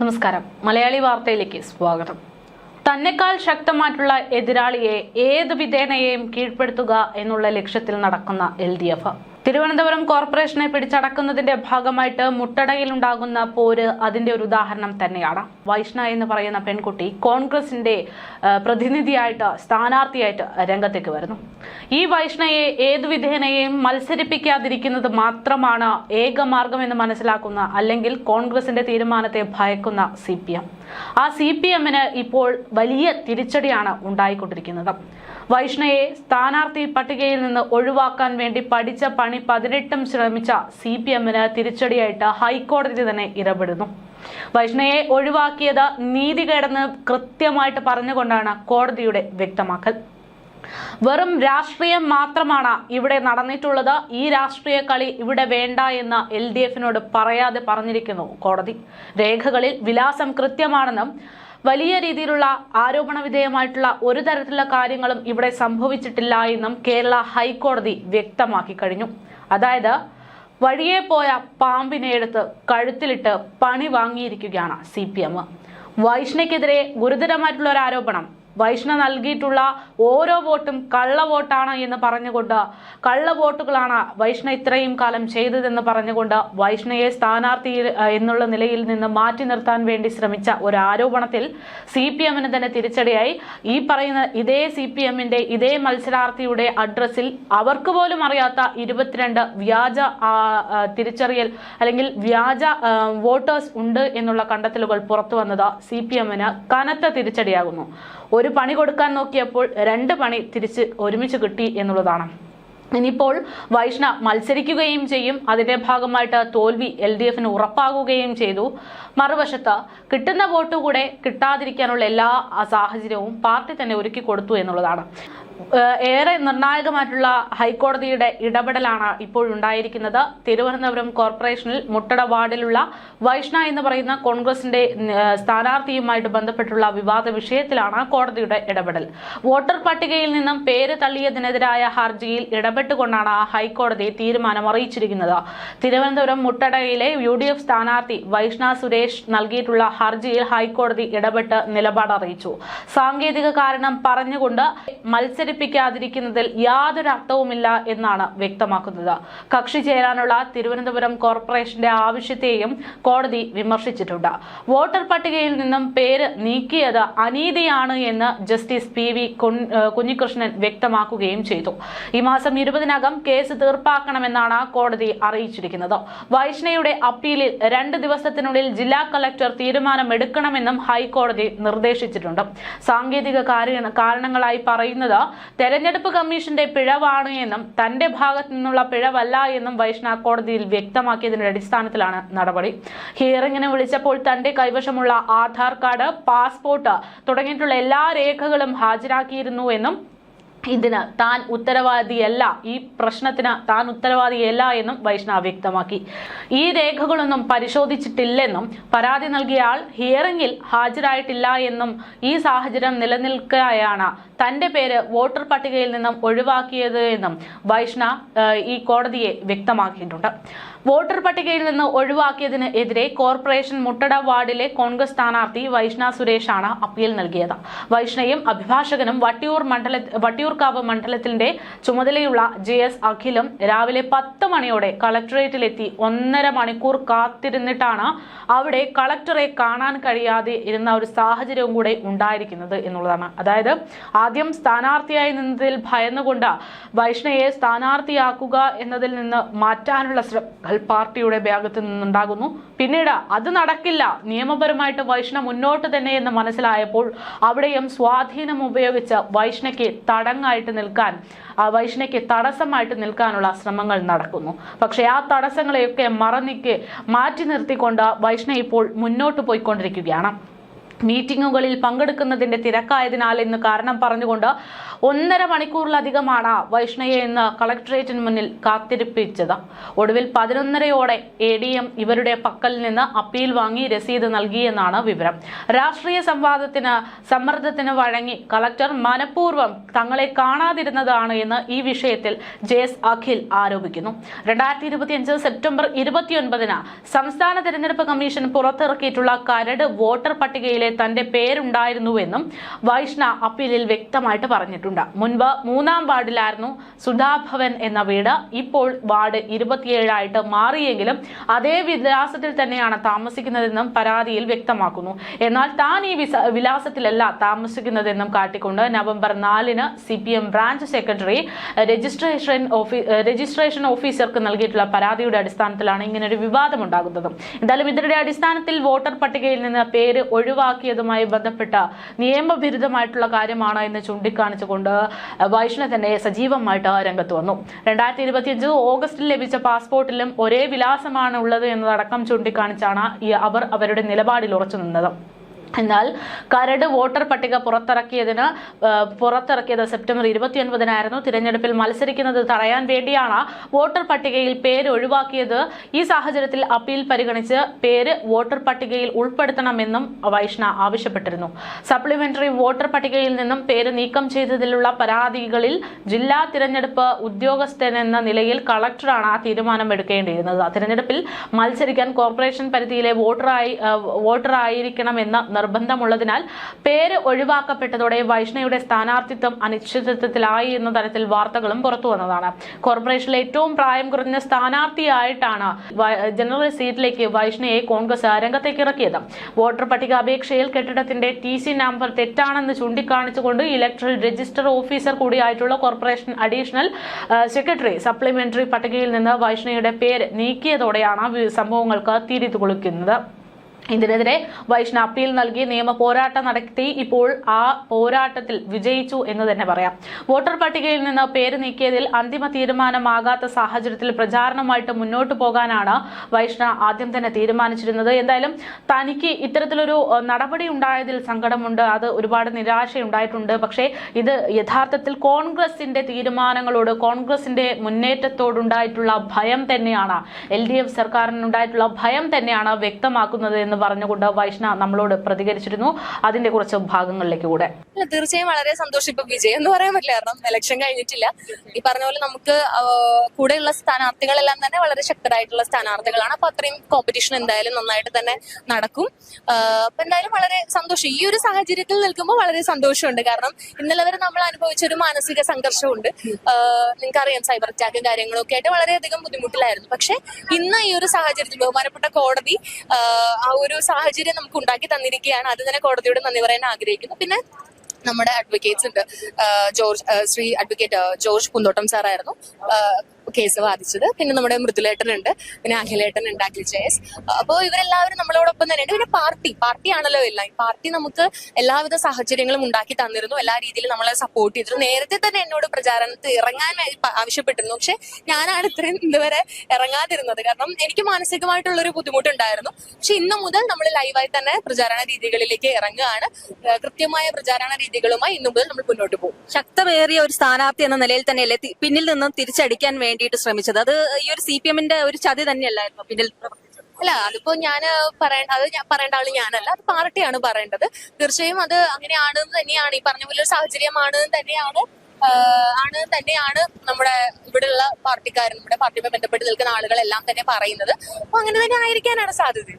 നമസ്കാരം. മലയാളി വാർത്തയിലേക്ക് സ്വാഗതം. തന്നെക്കാൾ ശക്തമായിട്ടുള്ള എതിരാളിയെ ഏത് വിധേനയെയും കീഴ്പ്പെടുത്തുക എന്നുള്ള ലക്ഷ്യത്തിൽ നടക്കുന്ന എൽ ഡി എഫ്. തിരുവനന്തപുരം കോർപ്പറേഷനെ പിടിച്ചടക്കുന്നതിന്റെ ഭാഗമായിട്ട് മുട്ടടയിൽ ഉണ്ടാകുന്ന പോര് അതിന്റെ ഒരു ഉദാഹരണം തന്നെയാണ്. വൈഷ്ണ എന്ന് പറയുന്ന പെൺകുട്ടി കോൺഗ്രസിന്റെ പ്രതിനിധിയായിട്ട് സ്ഥാനാർത്ഥിയായിട്ട് രംഗത്തേക്ക് വരുന്നു. ഈ വൈഷ്ണയെ ഏത് വിധേനയെയും മത്സരിപ്പിക്കാതിരിക്കുന്നത് മാത്രമാണ് ഏക എന്ന് മനസ്സിലാക്കുന്ന അല്ലെങ്കിൽ കോൺഗ്രസിന്റെ തീരുമാനത്തെ ഭയക്കുന്ന സി പി എം. ആ സി പി എമ്മിന് ഇപ്പോൾ വലിയ തിരിച്ചടിയാണ് ഉണ്ടായിക്കൊണ്ടിരിക്കുന്നത്. വൈഷ്ണയെ സ്ഥാനാർത്ഥി പട്ടികയിൽ നിന്ന് ഒഴിവാക്കാൻ വേണ്ടി പഠിച്ച പണി പതിനെട്ടും ശ്രമിച്ച സി പി എമ്മിന് തിരിച്ചടിയായിട്ട് ഹൈക്കോടതി തന്നെ ഇടപെടുന്നു. വൈഷ്ണയെ ഒഴിവാക്കിയത് നീതി കേടെന്ന് കൃത്യമായിട്ട് പറഞ്ഞുകൊണ്ടാണ് കോടതിയുടെ വ്യക്തമാക്കൽ. വെറും രാഷ്ട്രീയം മാത്രമാണ് ഇവിടെ നടന്നിട്ടുള്ളത്. ഈ രാഷ്ട്രീയ കളി ഇവിടെ വേണ്ട എന്ന് എൽ ഡി എഫിനോട് പറയാതെ പറഞ്ഞിരിക്കുന്നു കോടതി. രേഖകളിൽ വിലാസം കൃത്യമാണെന്നും വലിയ രീതിയിലുള്ള ആരോപണ വിധേയമായിട്ടുള്ള ഒരു തരത്തിലുള്ള കാര്യങ്ങളും ഇവിടെ സംഭവിച്ചിട്ടില്ല എന്നും കേരള ഹൈക്കോടതി വ്യക്തമാക്കി കഴിഞ്ഞു. അതായത് വഴിയെ പോയ പാമ്പിനെ എടുത്ത് കഴുത്തിലിട്ട് പണി വാങ്ങിയിരിക്കുകയാണ് സി പി എം. വൈഷ്ണയ്ക്കെതിരെ ഗുരുതരമായിട്ടുള്ള ഒരു ആരോപണം വൈഷ്ണ നൽകിയിട്ടുള്ള ഓരോ വോട്ടും കള്ള വോട്ടാണ് എന്ന് പറഞ്ഞുകൊണ്ട് കള്ള വോട്ടുകളാണ് വൈഷ്ണ ഇത്രയും കാലം ചെയ്തതെന്ന് പറഞ്ഞുകൊണ്ട് വൈഷ്ണയെ സ്ഥാനാർത്ഥി എന്നുള്ള നിലയിൽ നിന്ന് മാറ്റി നിർത്താൻ വേണ്ടി ശ്രമിച്ച ഒരു ആരോപണത്തിൽ സി പി എമ്മിന് തന്നെ തിരിച്ചടിയായി. ഈ പറയുന്ന ഇതേ സി പി എമ്മിന്റെ ഇതേ മത്സരാർത്ഥിയുടെ അഡ്രസ്സിൽ അവർക്ക് പോലും അറിയാത്ത ഇരുപത്തിരണ്ട് വ്യാജ തിരിച്ചറിയൽ അല്ലെങ്കിൽ വ്യാജ വോട്ടേഴ്സ് ഉണ്ട് എന്നുള്ള കണ്ടെത്തലുകൾ പുറത്തു വന്നത് സി പി എമ്മിന് കനത്ത തിരിച്ചടിയാകുന്നു. ഒരു പണി കൊടുക്കാൻ നോക്കിയപ്പോൾ രണ്ട് പണി തിരിച്ച് ഒരുമിച്ച് കിട്ടി എന്നുള്ളതാണ്. ഇനിയിപ്പോൾ വൈഷ്ണ മത്സരിക്കുകയും ചെയ്യും. അതിന്റെ ഭാഗമായിട്ട് തോൽവി എൽ ഡി എഫിന് ഉറപ്പാകുകയും ചെയ്തു. മറുവശത്ത് കിട്ടുന്ന വോട്ട് കൂടെ കിട്ടാതിരിക്കാനുള്ള എല്ലാ സാഹചര്യവും പാർട്ടി തന്നെ ഒരുക്കി കൊടുത്തു എന്നുള്ളതാണ്. ഏറെ നിർണായകമായിട്ടുള്ള ഹൈക്കോടതിയുടെ ഇടപെടലാണ് ഇപ്പോഴുണ്ടായിരിക്കുന്നത്. തിരുവനന്തപുരം കോർപ്പറേഷനിൽ മുട്ടട വാർഡിലുള്ള വൈഷ്ണ എന്ന് പറയുന്ന കോൺഗ്രസിന്റെ സ്ഥാനാർത്ഥിയുമായിട്ട് ബന്ധപ്പെട്ടുള്ള വിവാദ വിഷയത്തിലാണ് കോടതിയുടെ ഇടപെടൽ. വോട്ടർ പട്ടികയിൽ നിന്നും പേര് തള്ളിയതിനെതിരായ ഹർജിയിൽ ഇടപെട്ടുകൊണ്ടാണ് ഹൈക്കോടതി തീരുമാനം അറിയിച്ചിരിക്കുന്നത്. തിരുവനന്തപുരം മുട്ടടയിലെ യു ഡി എഫ് സ്ഥാനാർത്ഥി വൈഷ്ണ സുരേഷ് നൽകിയിട്ടുള്ള ഹർജിയിൽ ഹൈക്കോടതി ഇടപെട്ട് നിലപാട് അറിയിച്ചു. സാങ്കേതിക കാരണം പറഞ്ഞുകൊണ്ട് മത്സരിപ്പിക്കാതിരിക്കുന്നതിൽ യാതൊരു അർത്ഥവുമില്ല എന്നാണ് വ്യക്തമാക്കുന്നത്. കക്ഷി ചേരാനുള്ള തിരുവനന്തപുരം കോർപ്പറേഷന്റെ ആവശ്യത്തെയും കോടതി വിമർശിച്ചിട്ടുണ്ട്. വോട്ടർ പട്ടികയിൽ നിന്നും പേര് നീക്കിയത് അനീതിയാണ് എന്ന് ജസ്റ്റിസ് പി വി കുഞ്ഞികൃഷ്ണൻ വ്യക്തമാക്കുകയും ചെയ്തു. ഈ മാസം ഇരുപതിനകം കേസ് തീർപ്പാക്കണമെന്നാണ് കോടതി അറിയിച്ചിരിക്കുന്നത്. വൈഷ്ണയുടെ അപ്പീലിൽ രണ്ട് ദിവസത്തിനുള്ളിൽ ജില്ലാ കളക്ടർ തീരുമാനമെടുക്കണമെന്നും ഹൈക്കോടതി നിർദ്ദേശിച്ചിട്ടുണ്ട്. സാങ്കേതിക കാരണങ്ങളായി പറയുന്നത് തെരഞ്ഞെടുപ്പ് കമ്മീഷന്റെ പിഴവാണ് എന്നും തന്റെ ഭാഗത്തു നിന്നുള്ള പിഴവല്ല എന്നും വൈഷ്ണ കോടതിയിൽ വ്യക്തമാക്കിയതിന്റെ അടിസ്ഥാനത്തിലാണ് നടപടി. ഹിയറിംഗിന് വിളിച്ചപ്പോൾ തന്റെ കൈവശമുള്ള ആധാർ കാർഡ് പാസ്പോർട്ട് തുടങ്ങിയിട്ടുള്ള എല്ലാ രേഖകളും ഹാജരാക്കിയിരുന്നു എന്നും ഇതിന് താൻ ഉത്തരവാദിയല്ല. ഈ പ്രശ്നത്തിന് താൻ ഉത്തരവാദിയല്ല എന്നും വൈഷ്ണവ് വ്യക്തമാക്കി. ഈ രേഖകളൊന്നും പരിശോധിച്ചിട്ടില്ലെന്നും പരാതി നൽകിയ ആൾ ഹിയറിംഗിൽ ഹാജരായിട്ടില്ല എന്നും ഈ സാഹചര്യം നിലനിൽക്കുകയാണ്. തന്റെ പേര് വോട്ടർ പട്ടികയിൽ നിന്നും ഒഴിവാക്കിയത് എന്നും വൈഷ്ണ ഈ കോടതിയെ വ്യക്തമാക്കിയിട്ടുണ്ട്. വോട്ടർ പട്ടികയിൽ നിന്ന് ഒഴിവാക്കിയതിന് എതിരെ കോർപ്പറേഷൻ മുട്ടട വാർഡിലെ കോൺഗ്രസ് സ്ഥാനാർത്ഥി വൈഷ്ണ സുരേഷാണ് അപ്പീൽ നൽകിയത്. വൈഷ്ണയും അഭിഭാഷകനും വട്ടിയൂർ മണ്ഡല വട്ടിയൂർക്കാവ് മണ്ഡലത്തിന്റെ ചുമതലയുള്ള ജെ എസ് അഖിലും രാവിലെ പത്ത് മണിയോടെ കളക്ടറേറ്റിലെത്തി ഒന്നര മണിക്കൂർ കാത്തിരുന്നിട്ടാണ് അവിടെ കളക്ടറെ കാണാൻ കഴിയാതെ ഇരുന്ന ഒരു സാഹചര്യവും കൂടെ ഉണ്ടായിരിക്കുന്നത് എന്നുള്ളതാണ്. അതായത് ആദ്യം സ്ഥാനാർത്ഥിയായി നിന്നതിൽ ഭയന്നുകൊണ്ട് വൈഷ്ണയെ സ്ഥാനാർത്ഥിയാക്കുക എന്നതിൽ നിന്ന് മാറ്റാനുള്ള ശ്രമങ്ങൾ പാർട്ടിയുടെ ഭാഗത്ത് നിന്നുണ്ടാകുന്നു. പിന്നീട് അത് നടക്കില്ല. നിയമപരമായിട്ട് വൈഷ്ണ മുന്നോട്ട് തന്നെ എന്ന് മനസ്സിലായപ്പോൾ അവിടെയും സ്വാധീനം ഉപയോഗിച്ച് വൈഷ്ണയ്ക്ക് തടങ്ങായിട്ട് നിൽക്കാൻ വൈഷ്ണയ്ക്ക് തടസ്സമായിട്ട് നിൽക്കാനുള്ള ശ്രമങ്ങൾ നടക്കുന്നു. പക്ഷേ ആ തടസ്സങ്ങളെയൊക്കെ മറന്നിക്ക് മാറ്റി നിർത്തിക്കൊണ്ട് വൈഷ്ണ ഇപ്പോൾ മുന്നോട്ട് പോയിക്കൊണ്ടിരിക്കുകയാണ്. മീറ്റിംഗുകളിൽ പങ്കെടുക്കുന്നതിന്റെ തിരക്കായതിനാൽ എന്ന് കാരണം പറഞ്ഞുകൊണ്ട് ഒന്നര മണിക്കൂറിലധികമാണ് വൈഷ്ണയെ ഇന്ന് കളക്ടറേറ്റിന് മുന്നിൽ കാത്തിരിപ്പിച്ചത്. ഒടുവിൽ പതിനൊന്നരയോടെ എ ഡി എം ഇവരുടെ പക്കൽ നിന്ന് അപ്പീൽ വാങ്ങി രസീത് നൽകിയെന്നാണ് വിവരം. രാഷ്ട്രീയ സംവാദത്തിന് സമ്മർദ്ദത്തിന് വഴങ്ങി കളക്ടർ മനഃപൂർവം തങ്ങളെ കാണാതിരുന്നതാണ് എന്ന് ഈ വിഷയത്തിൽ ജെസ് അഖിൽ ആരോപിക്കുന്നു. രണ്ടായിരത്തി ഇരുപത്തിയഞ്ച് സെപ്റ്റംബർ ഇരുപത്തിയൊൻപതിന് സംസ്ഥാന തെരഞ്ഞെടുപ്പ് കമ്മീഷൻ പുറത്തിറക്കിയിട്ടുള്ള കരട് വോട്ടർ പട്ടികയിലെ തന്റെ പേരുണ്ടായിരുന്നുവെന്നും വൈഷ്ണ അപ്പീലിൽ വ്യക്തമായിട്ട് പറഞ്ഞിട്ടുണ്ട്. മുൻപ് മൂന്നാം വാർഡിലായിരുന്നു സുധാഭവൻ എന്ന വീട്. ഇപ്പോൾ വാർഡ് ഇരുപത്തിയേഴായിട്ട് മാറിയെങ്കിലും അതേ വിലാസത്തിൽ തന്നെയാണ് താമസിക്കുന്നതെന്നും പരാതിയിൽ വ്യക്തമാക്കുന്നു. എന്നാൽ താൻ ഈ വിലാസത്തിലല്ല താമസിക്കുന്നതെന്നും കാട്ടിക്കൊണ്ട് നവംബർ നാലിന് C P M branch secretary registration registration ഓഫീസർക്ക് നൽകിയിട്ടുള്ള പരാതിയുടെ അടിസ്ഥാനത്തിലാണ് ഇങ്ങനെ ഒരു വിവാദം ഉണ്ടാകുന്നത് എന്തായാലും ഇതിന്റെ അടിസ്ഥാനത്തിൽ വോട്ടർ പട്ടികയിൽ നിന്ന് പേര് ഒഴിവാക്കിയതുമായി ബന്ധപ്പെട്ട നിയമവിരുദ്ധമായിട്ടുള്ള കാര്യമാണ് എന്ന് ചൂണ്ടിക്കാണിച്ചുകൊണ്ട് വൈഷ്ണവ് തന്നെ സജീവമായിട്ട് രംഗത്ത് വന്നു. രണ്ടായിരത്തി ഇരുപത്തിയഞ്ച് ഓഗസ്റ്റിൽ ലഭിച്ച പാസ്പോർട്ടിലും ഒരേ വിലാസമാണ് ഉള്ളത് എന്നതടക്കം ചൂണ്ടിക്കാണിച്ചാണ് അവർ അവരുടെ നിലപാടിൽ ഉറച്ചു നിന്നത്. എന്നാൽ കരട് വോട്ടർ പട്ടിക പുറത്തിറക്കിയതിന് പുറത്തിറക്കിയത് സെപ്റ്റംബർ ഇരുപത്തിയൊൻപതിനായിരുന്നു. തിരഞ്ഞെടുപ്പിൽ മത്സരിക്കുന്നത് തടയാൻ വേണ്ടിയാണ് വോട്ടർ പട്ടികയിൽ പേര് ഒഴിവാക്കിയത്. ഈ സാഹചര്യത്തിൽ അപ്പീൽ പരിഗണിച്ച് പേര് വോട്ടർ പട്ടികയിൽ ഉൾപ്പെടുത്തണമെന്നും വൈഷ്ണ ആവശ്യപ്പെട്ടിരുന്നു. സപ്ലിമെന്ററി വോട്ടർ പട്ടികയിൽ നിന്നും പേര് നീക്കം ചെയ്തതിലുള്ള പരാതികളിൽ ജില്ലാ തിരഞ്ഞെടുപ്പ് ഉദ്യോഗസ്ഥൻ എന്ന നിലയിൽ കളക്ടറാണ് ആ തീരുമാനം എടുക്കേണ്ടിയിരുന്നത് തിരഞ്ഞെടുപ്പിൽ മത്സരിക്കാൻ കോർപ്പറേഷൻ പരിധിയിലെ വോട്ടറായി വോട്ടറായിരിക്കണമെന്ന നിർബന്ധമുള്ളതിനാൽ പേര് ഒഴിവാക്കപ്പെട്ടതോടെ വൈഷ്ണയുടെ സ്ഥാനാർത്ഥിത്വം അനിശ്ചിതത്വത്തിലായി എന്ന തരത്തിൽ വാർത്തകളും പുറത്തു വന്നതാണ്. കോർപ്പറേഷനിലെ ഏറ്റവും പ്രായം കുറഞ്ഞ സ്ഥാനാർത്ഥിയായിട്ടാണ് ജനറൽ സീറ്റിലേക്ക് വൈഷ്ണയെ കോൺഗ്രസ് രംഗത്തേക്ക് ഇറക്കിയത്. വോട്ടർ പട്ടിക അപേക്ഷയിൽ കെട്ടിടത്തിന്റെ ടി സി നമ്പർ തെറ്റാണെന്ന് ചൂണ്ടിക്കാണിച്ചുകൊണ്ട് ഇലക്ട്രൽ രജിസ്റ്റർ ഓഫീസർ കൂടിയായിട്ടുള്ള കോർപ്പറേഷൻ അഡീഷണൽ സെക്രട്ടറി സപ്ലിമെന്ററി പട്ടികയിൽ നിന്ന് വൈഷ്ണയുടെ പേര് നീക്കിയതോടെയാണ് സംഭവങ്ങൾക്ക് തിരി കൊളുക്കുന്നത് ഇതിനെതിരെ വൈഷ്ണ അപ്പീൽ നൽകി നിയമ പോരാട്ടം നടത്തി ഇപ്പോൾ ആ പോരാട്ടത്തിൽ വിജയിച്ചു എന്ന് തന്നെ പറയാം. വോട്ടർ പട്ടികയിൽ നിന്ന് പേര് നീക്കിയതിൽ അന്തിമ തീരുമാനമാകാത്ത സാഹചര്യത്തിൽ പ്രചാരണമായിട്ട് മുന്നോട്ട് പോകാനാണ് വൈഷ്ണ ആദ്യം തന്നെ തീരുമാനിച്ചിരുന്നത്. എന്തായാലും തനിക്ക് ഇത്തരത്തിലൊരു നടപടി ഉണ്ടായതിൽ സങ്കടമുണ്ട്. അത് ഒരുപാട് നിരാശയുണ്ടായിട്ടുണ്ട്. പക്ഷേ ഇത് യഥാർത്ഥത്തിൽ കോൺഗ്രസിന്റെ തീരുമാനങ്ങളോട് കോൺഗ്രസിന്റെ മുന്നേറ്റത്തോടുണ്ടായിട്ടുള്ള ഭയം തന്നെയാണ് എൽ ഡി എഫ് സർക്കാരിനുണ്ടായിട്ടുള്ള ഭയം തന്നെയാണ് വ്യക്തമാക്കുന്നത് എന്ന് പറഞ്ഞുകൊണ്ട് വൈഷ്ണ നമ്മളോട് പ്രതികരിച്ചിരുന്നു. അതിന്റെ കുറച്ച് ഭാഗങ്ങളിലേക്ക് കൂടെ. തീർച്ചയായും വളരെ സന്തോഷം ഇപ്പൊ വിജയം എന്ന് പറയാൻ പറ്റില്ല. കാരണം ഇലക്ഷൻ കഴിഞ്ഞിട്ടില്ല. ഈ പറഞ്ഞ പോലെ നമുക്ക് കൂടെയുള്ള സ്ഥാനാർത്ഥികളെല്ലാം തന്നെ വളരെ ശക്തരായിട്ടുള്ള സ്ഥാനാർത്ഥികളാണ്. അപ്പൊ അത്രയും കോമ്പറ്റീഷൻ എന്തായാലും നന്നായിട്ട് തന്നെ നടക്കും. അപ്പൊ എന്തായാലും വളരെ സന്തോഷം. ഈ ഒരു സാഹചര്യത്തിൽ നിൽക്കുമ്പോൾ വളരെ സന്തോഷമുണ്ട്. കാരണം ഇന്നലെ വരെ നമ്മൾ അനുഭവിച്ച ഒരു മാനസിക സംഘർഷമുണ്ട്. നിങ്ങൾക്കറിയാം സൈബർ അറ്റാക്കും കാര്യങ്ങളും ഒക്കെ ആയിട്ട് വളരെയധികം ബുദ്ധിമുട്ടിലായിരുന്നു. പക്ഷെ ഇന്ന് ഈ ഒരു സാഹചര്യത്തിൽ ബഹുമാനപ്പെട്ട കോടതി ആ, ആ ഒരു സാഹചര്യം നമുക്ക് ഉണ്ടാക്കി തന്നിരിക്കുകയാണ്. അത് തന്നെ കോടതിയോട് നന്ദി പറയാൻ ആഗ്രഹിക്കുന്നു. പിന്നെ നമ്മുടെ അഡ്വക്കേറ്റ്സ് ഉണ്ട്. George Shri advocate George Kunthottam സാറായിരുന്നു case വാദിച്ചത് പിന്നെ നമ്മുടെ മൃദുലേട്ടൻ ഉണ്ട് പിന്നെ അഖിലേട്ടൻ ഉണ്ട് അഖിൽ ജയസ് അപ്പോൾ ഇവരെല്ലാവരും നമ്മളോടൊപ്പം തന്നെയുണ്ട്. പിന്നെ പാർട്ടി. പാർട്ടിയാണല്ലോ എല്ലാം. ഈ പാർട്ടി നമുക്ക് എല്ലാവിധ സാഹചര്യങ്ങളും ഉണ്ടാക്കി തന്നിരുന്നു. എല്ലാ രീതിയിലും നമ്മളെ സപ്പോർട്ട് ചെയ്തിരുന്നു. നേരത്തെ തന്നെ എന്നോട് പ്രചാരണത്തിൽ ഇറങ്ങാൻ ആവശ്യപ്പെട്ടിരുന്നു. പക്ഷെ ഞാനാണ് ഇത്രയും ഇതുവരെ ഇറങ്ങാതിരുന്നത്. കാരണം എനിക്ക് മാനസികമായിട്ടുള്ളൊരു ബുദ്ധിമുട്ടുണ്ടായിരുന്നു. പക്ഷെ ഇന്ന് മുതൽ നമ്മൾ ലൈവായി തന്നെ പ്രചാരണ രീതികളിലേക്ക് ഇറങ്ങുകയാണ്. കൃത്യമായ പ്രചാരണ രീതികളുമായി ഇന്നു മുതൽ നമ്മൾ മുന്നോട്ട് പോകും. ശക്തമേറിയ ഒരു സ്ഥാനാർത്ഥി എന്ന നിലയിൽ തന്നെ അല്ലെ പിന്നിൽ നിന്നും തിരിച്ചടിക്കാൻ വേണ്ടിയിട്ട് ശ്രമിച്ചത്. അത് ഈ ഒരു സി പി എമ്മിന്റെ ഒരു ചതി തന്നെയല്ലായിരുന്നു? പിന്നിൽ അല്ല അതിപ്പോ ഞാൻ പറയേണ്ട അത് ഞാൻ പറയേണ്ട ആൾ ഞാനല്ല. അത് പാർട്ടിയാണ് പറയേണ്ടത്. തീർച്ചയായും അത് അങ്ങനെയാണെന്ന് തന്നെയാണ് ഈ പറഞ്ഞ പോലെ ഒരു സാഹചര്യമാണ് തന്നെയാണ് ആണ് തന്നെയാണ് നമ്മുടെ ഇവിടെയുള്ള പാർട്ടിക്കാരും നമ്മുടെ പാർട്ടിയുമായി ബന്ധപ്പെട്ട് നിൽക്കുന്ന ആളുകളെല്ലാം തന്നെ പറയുന്നത്. അപ്പൊ അങ്ങനെ തന്നെ ആയിരിക്കാനാണ് സാധ്യത.